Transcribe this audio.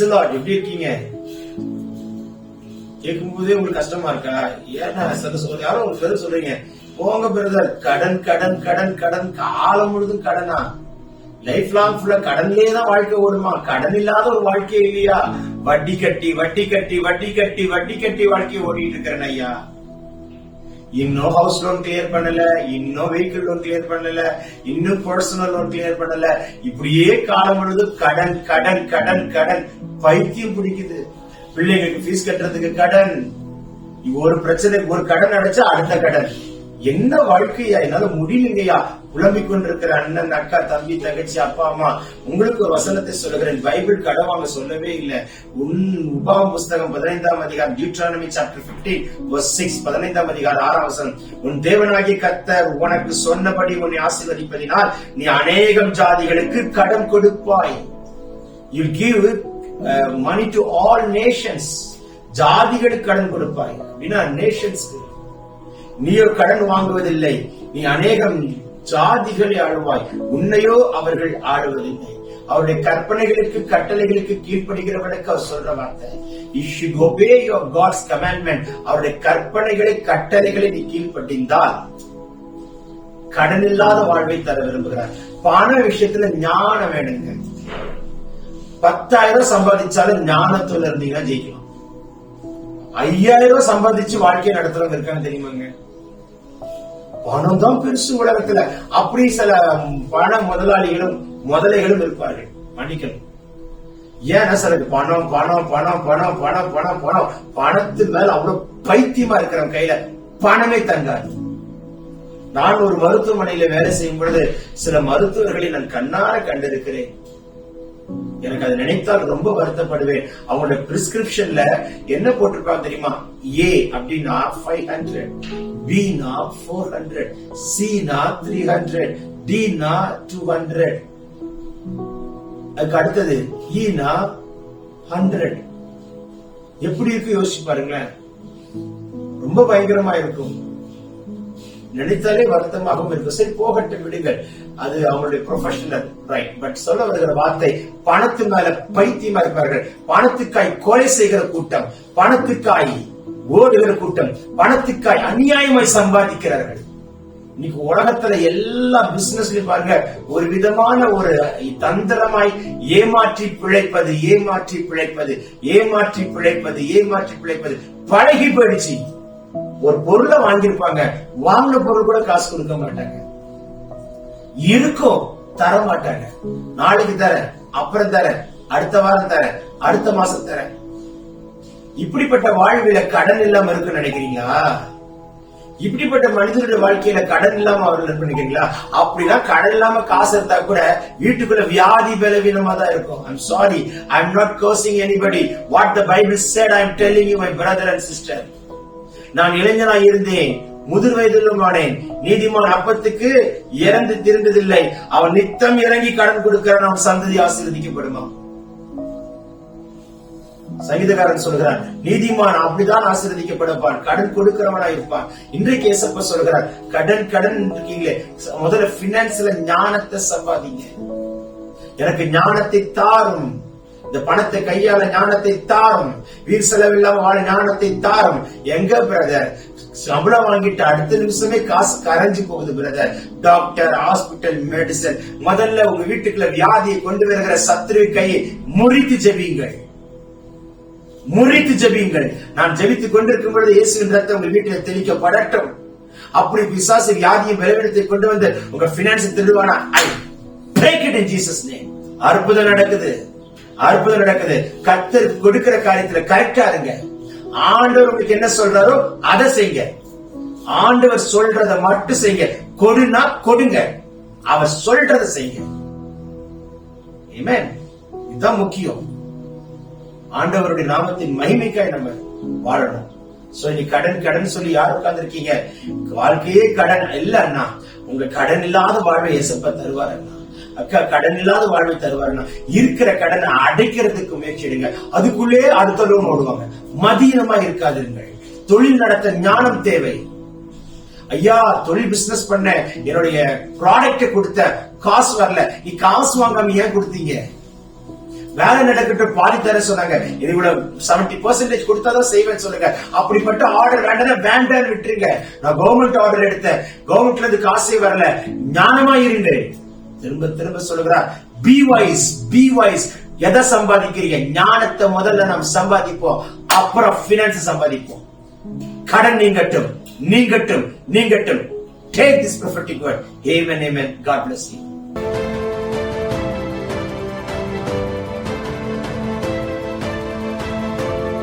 Price எப்படி இருக்கீங்க? கேட்கும்போதே உங்களுக்கு கஷ்டமா இருக்கா? ஏன்னா சில சொல்ல யாரோ ஒரு பேர் சொல்றீங்க. போங்க பிரதர் கடன் கடன் கடன் கடன். காலம் முழுதும் கடனா? லைஃப் லாங் ஃபுல்லா கடன்லயே தான் வாழ்க்கை ஓடுமா? கடன் இல்லாத ஒரு வாழ்க்கை இல்லையா? வட்டி கட்டி வட்டி கட்டி வட்டி கட்டி வட்டி கட்டி வாழ்க்கையை ஓடிட்டு இருக்கிறேன் ஐயா. இன்னும் ஹவுஸ் லோன் கிளியர் பண்ணல இன்னும் வெஹிக்கிள் லோன் கிளியர் பண்ணல இன்னும் பர்சனல் லோன் கிளியர் பண்ணல. இப்படியே காலம் முழுதும் கடன் கடன் கடன் கடன் பைத்தியம் பிடிக்குது. பிள்ளைங்களுக்கு ஃபீஸ் கட்டுறதுக்கு கடன். ஒரு பிரச்சனை ஒரு கடன் அடைச்சா அடுத்த கடன். என்ன வாழ்க்கையா என்னால முடியலையா புலம்பிக் கொண்டிருக்கிற அண்ணன் அக்கா தம்பி தங்கச்சி அப்பா அம்மா உங்களுக்கு ஒரு வசனத்தை சொல்லுகிறேன். பைபிள் கடவாங்க சொல்லவே இல்லை. உன் உபா புஸ்தகம் பதினைந்தாம் அதிகாரம் டியூட்ரானமி சாப்டர் பிப்டீன் சிக்ஸ் பதினைந்தாம் அதிகாரம் ஆறாம் வசனம். உன் தேவனாகி கத்த உனக்கு சொன்னபடி உன்னை ஆசீர்வதிப்பதினால் நீ அநேகம் ஜாதிகளுக்கு கடன் கொடுப்பாய். You give money to all nations ஜாதிகளுக்கு கடன் கொடுப்பாய். அப்படின்னா நேஷன்ஸ்க்கு நீ கடன் வாங்குவதில்லை. நீ அநேகம் ஜாதிகளை ஆளுவாய் உன்னையோ அவர்கள் ஆடுவதில்லை. அவருடைய கற்பனைகளுக்கு கட்டளைகளுக்கு கீழ்ப்படுகிறவனுக்கு அவர் சொல்ற வார்த்தை. You அவருடைய கற்பனைகளை கட்டளைகளை நீ கீழ்ப்பட்டிருந்தால் கடன் இல்லாத வாழ்வை தர விரும்புகிறார். பண விஷயத்துல ஞானம் வேணுங்க. பத்தாயிரம் சம்பாதிச்சாலும் ஞானத்துல இருந்தீங்கன்னா ஜெயிக்கலாம். ஐயாயிரம் சம்பாதிச்சு வாழ்க்கையை நடத்துறவங்க இருக்கான்னு தெரியுமாங்க? பணம் தான் பெருசு உலகத்துல. அப்படி சில பண முதலாளிகளும் முதலைகளும் இருப்பார்கள். மன்னிக்கணும். ஏன்னா சிலருக்கு பணம் பணம் பணம் பணம் பணம் பணம் பணம்? பணத்து மேல அவ்வளவு பைத்தியமா இருக்கிறவன் கையில பணமே தங்காது. நான் ஒரு மருத்துவமனையில வேலை செய்யும் பொழுது சில மருத்துவர்களை நான் கண்ணார கண்டிருக்கிறேன். எனக்கு அதை நினைத்தால் ரொம்ப வருத்தப்படுவேன். அவங்களோட பிரிஸ்கிரிப்ஷன்ல என்ன போட்டிருப்பாங்க தெரியுமா? ஏ அப்படின்னா ஃபைவ் ஹண்ட்ரட் பினா ஃபோர் ஹண்ட்ரட் சினா த்ரீ ஹண்ட்ரட் டினா டூ ஹண்ட்ரட் அதுக்கு அடுத்தது e ஈனா ஹண்ட்ரட் எப்படி இருக்கு? யோசிச்சு பாருங்களேன். ரொம்ப பயங்கரமா இருக்கும். நினைத்தாலே வருத்தமாகவும் இருக்கும் சரி போகட்டும் விடுங்கள். அது அவங்களுடைய ப்ரொஃபஷனல் ரைட் பட் சொல்ல வருகிற வார்த்தை பணத்து மேல பைத்தியமா இருப்பார்கள் பணத்துக்காய் கொலை செய்கிற கூட்டம் பணத்துக்காய் ஓடுகிற கூட்டம் பணத்துக்காய் அநியாயமாய் சம்பாதிக்கிறார்கள். இன்னைக்கு உலகத்துல எல்லா பிசினஸ்லயும் பாருங்க ஒரு விதமான ஒரு தந்திரமாய் ஏமாற்றி பிழைப்பது ஏமாற்றி பிழைப்பது ஏமாற்றி பிழைப்பது ஏமாற்றி பிழைப்பது பழகி போயிடுச்சு. ஒரு பொருளை வாங்கியிருப்பாங்க. வாங்கின பொருள் கூட காசு கொடுக்க மாட்டாங்க. இருக்கும் தர மாட்டாங்க நாளைக்கு தரேன் அப்புறம் தரேன் அடுத்த வாரம் தரேன் அடுத்த மாசம் தரேன். இப்படிப்பட்ட வாழ்வில கடன் இல்லாம இருக்குன்னு நினைக்கிறீங்களா? இப்படிப்பட்ட மனிதனுடைய வாழ்க்கையில கடன் இல்லாம அவர்கள் நினைக்கிறீங்களா? அப்படின்னா கடன் இல்லாம காசு இருந்தா கூட வீட்டுக்குள்ள வியாதி பலவீனமா தான் இருக்கும். I'm sorry I am not accusing anybody what the Bible said I am telling you my brother and sister நான் இளைஞனாய் இருந்தேன். முதிர் வயதிலும் ஆனேன். நீதிமான் அப்பத்துக்கு இறந்து திருந்ததில்லை. அவன் நித்தம் இறங்கி கடன் கொடுக்கிறான். அவன் சந்ததி ஆசீர்வதிக்கப்படுமா? சங்கீதக்காரன் சொல்கிறார் நீதிமான் அப்படிதான் ஆசீர்வதிக்கப்படுவான் கடன் கொடுக்கிறவனா இருப்பான். இன்றைக்கு ஏசப்ப சொல்கிறார் கடன் கடன் இருக்கீங்களே முதல்ல பினான்ஸ்ல ஞானத்தை சம்பாதிங்க. எனக்கு ஞானத்தை தாரும். இந்த பணத்தை கையாள ஞானத்தை தாரும். வீர் செலவில்லாம வாழ ஞானத்தை தாரும். எங்க பிரதர் சம்பளம் வாங்கிட்டு அடுத்த நிமிஷமே காசு கரைஞ்சு போகுது பிரதர் டாக்டர் ஹாஸ்பிட்டல் மெடிசன் முதல்ல உங்க வீட்டுக்குள்ள வியாதியை கொண்டு வருகிற சத்ரு கையை முறித்து ஜெபியுங்கள். முறித்து ஜெபியுங்கள். நான் ஜெபித்துக் கொண்டிருக்கும் பொழுது இயேசுவின் ரத்தம் உங்க வீட்டில் தெளிக்கப்படட்டும். அப்படி பிசாசு வியாதியை பலவீனத்தை கொண்டு வந்து உங்க finance திருடுவானா? I break it in Jesus name அற்புதம் நடக்குது. அற்புதம் நடக்குது. கத்தர் கொடுக்கிற காரியத்துல கரெக்டா இருங்க. ஆண்டவர் உங்களுக்கு என்ன சொல்றாரோ அதை செய்யுங்க. ஆண்டவர் சொல்றத மட்டும் செய்யுங்க. கொடுனா கொடுங்க. அவர் சொல்றத செய்யுங்க. இதுதான் முக்கியம். ஆண்டவருடைய நாமத்தின் மகிமைக்காய் நம்ம வாழணும். சோ நீ கடன் கடன் சொல்லி யார் உட்கார்ந்து இருக்கீங்க வாழ்க்கையே கடன் இல்ல அண்ணா. உங்க கடன் இல்லாத வாழ்வை ஏசப்ப தருவார் அண்ணா. கடன் இல்லாத வாழ்வை தருவாருன்னா இருக்கிற கடனை அடைக்கிறதுக்கு முயற்சி எடுங்க அதுக்குள்ளே அடுத்த லோன் ஓடுவாங்க. மதீனமா இருக்காதுங்கள் தொழில் நடத்த ஞானம் தேவை. ஐயா தொழில் பிசினஸ் பண்ண என்னுடைய ப்ராடக்ட கொடுத்த காசு வரல. நீ காசு வாங்காம ஏன் கொடுத்தீங்க? வேலை நடக்கட்டும் பாதி தர சொன்னாங்க. இது இவ்வளவு செவன்டி பர்சன்டேஜ் கொடுத்தாதான் செய்வேன் சொல்லுங்க. அப்படிப்பட்ட ஆர்டர் வேண்டாம் வேண்டாம் விட்டுருங்க. நான் கவர்மெண்ட் ஆர்டர் எடுத்தேன். கவர்மெண்ட்ல இருந்து காசே வரல. ஞானமா இருந்தேன் திரும்ப திரும்ப சொல்லுகிறார். பி வைஸ் பி வைஸ் எதை சம்பாதிக்கிறீங்க? ஞானத்தை முதல்ல நாம் சம்பாதிப்போம். அப்புறம் பினான்ஸ் சம்பாதிப்போம். கடன் நீங்கட்டும் நீங்கட்டும் நீங்கட்டும். Take this prophetic word amen amen. God bless you